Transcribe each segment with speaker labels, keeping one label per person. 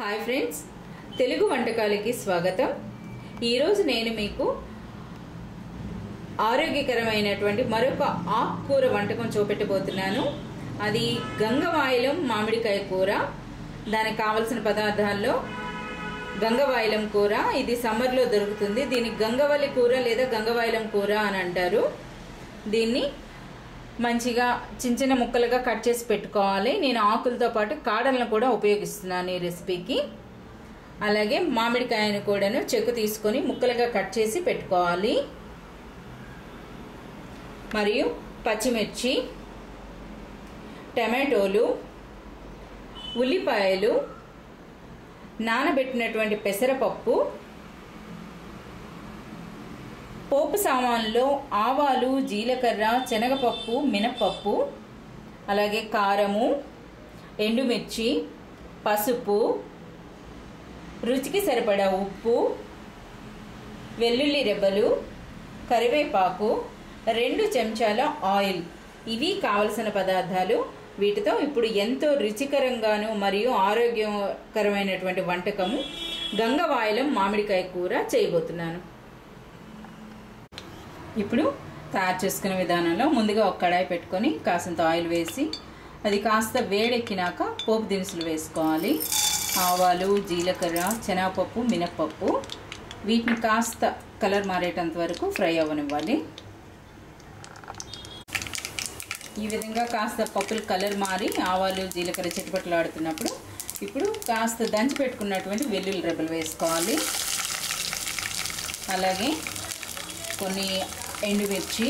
Speaker 1: Hi friends Telugu వంటకాలకి స్వాగతం. ఈరోజు నేను మీకు ఆరోగ్యకరమైనటువంటి మరొక ఆకుకూర వంటకం చూపెట్టబోతున్నాను. అది గంగవాయిలం మామిడికాయ కూర. దానికి కావలసిన పదార్థాల్లో గంగవాయిలం కూర. ఇది సమ్మర్లో దొరుకుతుంది. దీన్ని గంగవల్లి కూర లేదా గంగవాయిలం కూర అని అంటారు. దీన్ని మంచిగా చిన్న చిన్న ముక్కలుగా కట్ చేసి పెట్టుకోవాలి. నేను ఆకులతో పాటు కాడలను కూడా ఉపయోగిస్తున్నాను ఈ రెసిపీకి. అలాగే మామిడికాయను కూడాను చెక్కు తీసుకొని ముక్కలుగా కట్ చేసి పెట్టుకోవాలి. మరియు పచ్చిమిర్చి టమాటోలు ఉల్లిపాయలు నానబెట్టినటువంటి పెసరపప్పు పోపు సామాన్లో ఆవాలు జీలకర్ర శనగపప్పు మినపప్పు అలాగే కారము ఎండుమిర్చి పసుపు రుచికి సరిపడా ఉప్పు వెల్లుల్లి రెబ్బలు కరివేపాకు రెండు చెంచాల ఆయిల్. ఇవి కావలసిన పదార్థాలు. వీటితో ఇప్పుడు ఎంతో రుచికరంగాను మరియు ఆరోగ్యకరమైనటువంటి వంటకము. గంగవాయలం మామిడికాయ కూర చేయబోతున్నాను. ఇప్పుడు తయారు చేసుకునే విధానంలో ముందుగా ఒక కడాయి పెట్టుకొని కాసంత ఆయిల్ వేసి అది కాస్త వేడెక్కినాక పోపు దినుసులు వేసుకోవాలి. ఆవాలు జీలకర్ర శనగపప్పు మినప్పప్పు. వీటిని కాస్త కలర్ మారేటంత వరకు ఫ్రై అవ్వనివ్వాలి. ఈ విధంగా కాస్త పప్పులు కలర్ మారి ఆవాలు జీలకర్ర చిట్టుపట్లు ఆడుతున్నప్పుడు ఇప్పుడు కాస్త దంచి పెట్టుకున్నటువంటి వెల్లుల్లి రెబ్బలు వేసుకోవాలి. అలాగే కొన్ని ఎండుమిర్చి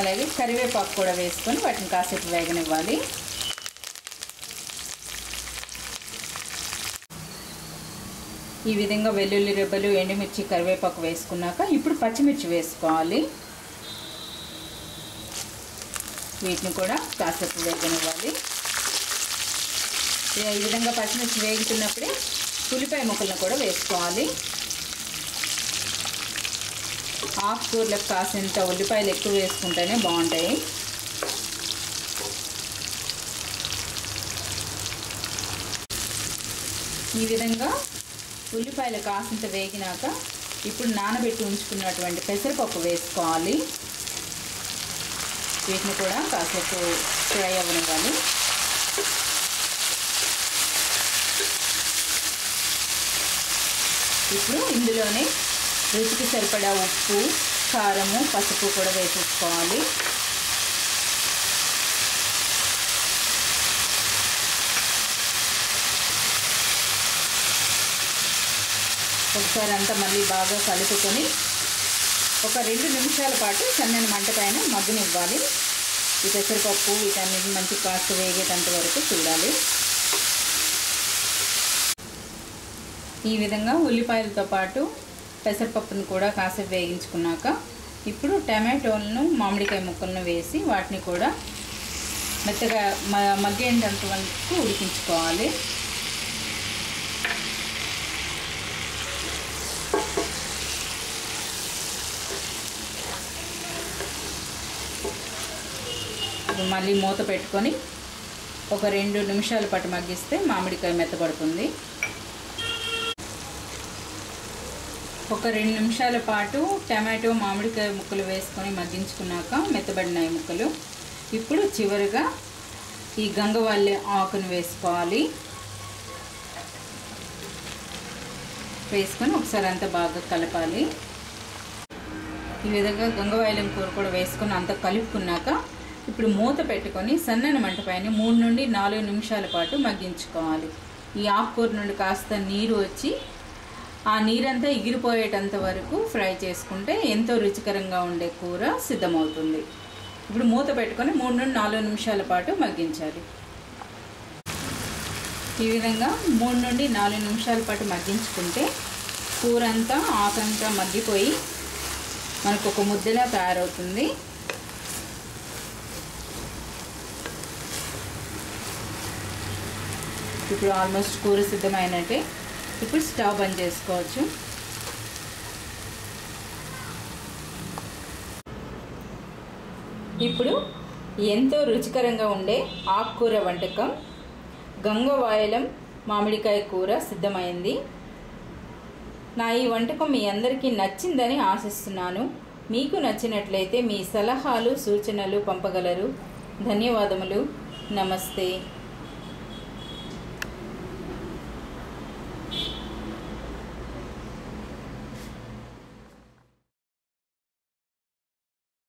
Speaker 1: అలాగే కరివేపాకు కూడా వేసుకొని వాటిని కాసేపు వేగనివ్వాలి. ఈ విధంగా వెల్లుల్లి రెబ్బలు ఎండుమిర్చి కరివేపాకు వేసుకున్నాక ఇప్పుడు పచ్చిమిర్చి వేసుకోవాలి. వీటిని కూడా కాసేపు వేగనివ్వాలి. ఈ విధంగా పచ్చిమిర్చి వేగుతున్నప్పుడే ఉల్లిపాయ ముక్కలను కూడా వేసుకోవాలి. ఆకుకూరలకు కాసింత ఉల్లిపాయలు ఎక్కువ వేసుకుంటేనే బాగుంటాయి. ఈ విధంగా ఉల్లిపాయలు కాసింత వేగినాక ఇప్పుడు నానబెట్టి ఉంచుకున్నటువంటి పెసరపప్పు వేసుకోవాలి. వీటిని కూడా కాసేపు ఫ్రై అవ్వనివ్వాలి. ఇప్పుడు ఇందులోనే రుచికి సరిపడా ఉప్పు కారము పసుపు కూడా వేసేసుకోవాలి. ఒకసారి అంతా మళ్ళీ బాగా కలుపుకొని ఒక రెండు నిమిషాల పాటు సన్నని మంట పైన మగ్గనివ్వాలి. ఈ పెసరపప్పు వీటన్నిటిని మంచి కాస్త వేగేటంత వరకు చూడాలి. ఈ విధంగా ఉల్లిపాయలతో పాటు పెసరపప్పును కూడా కాసేపు వేగించుకున్నాక ఇప్పుడు టమాటోలను మామిడికాయ ముక్కలను వేసి వాటిని కూడా మెత్తగా మ మగ్గేంతంత వరకు ఉడికించుకోవాలి. మళ్ళీ మూత పెట్టుకొని ఒక రెండు నిమిషాల పాటు మగ్గిస్తే మామిడికాయ మెత్తపడుతుంది ఒక రెండు నిమిషాల పాటు టమాటో మామిడికాయ ముక్కలు వేసుకొని మగ్గించుకున్నాక మెత్తబడినాయి ముక్కలు. ఇప్పుడు చివరిగా ఈ గంగవల్లి ఆకును వేసుకోవాలి. వేసుకొని ఒకసారి అంతా బాగా కలపాలి. ఈ విధంగా గంగవాయిలం కూర కూడా వేసుకొని అంతా కలుపుకున్నాక ఇప్పుడు మూత పెట్టుకొని సన్నని మంటపైన మూడు నుండి నాలుగు నిమిషాల పాటు మగ్గించుకోవాలి. ఈ ఆకుకూర నుండి కాస్త నీరు వచ్చి ఆ నీరంతా ఎగిరిపోయేటంత వరకు ఫ్రై చేసుకుంటే ఎంతో రుచికరంగా ఉండే కూర సిద్ధమవుతుంది. ఇప్పుడు మూత పెట్టుకొని మూడు నుండి నాలుగు నిమిషాల పాటు మగ్గించాలి. ఈ విధంగా మూడు నుండి నాలుగు నిమిషాల పాటు మగ్గించుకుంటే కూర అంతా ఆకంతా మగ్గిపోయి మనకు ఒక ముద్దలా తయారవుతుంది. ఇప్పుడు ఆల్మోస్ట్ కూర సిద్ధమైనట్టే ఇప్పుడు స్టవ్ బంద్ చేసుకోవచ్చు. ఇప్పుడు ఎంతో రుచికరంగా ఉండే ఆకుకూర వంటకం. గంగవాయలం మామిడికాయ కూర సిద్ధమైంది. నా ఈ వంటకం మీ అందరికీ నచ్చిందని ఆశిస్తున్నాను. మీకు నచ్చినట్లయితే మీ సలహాలు సూచనలు పంపగలరు. ధన్యవాదములు. నమస్తే.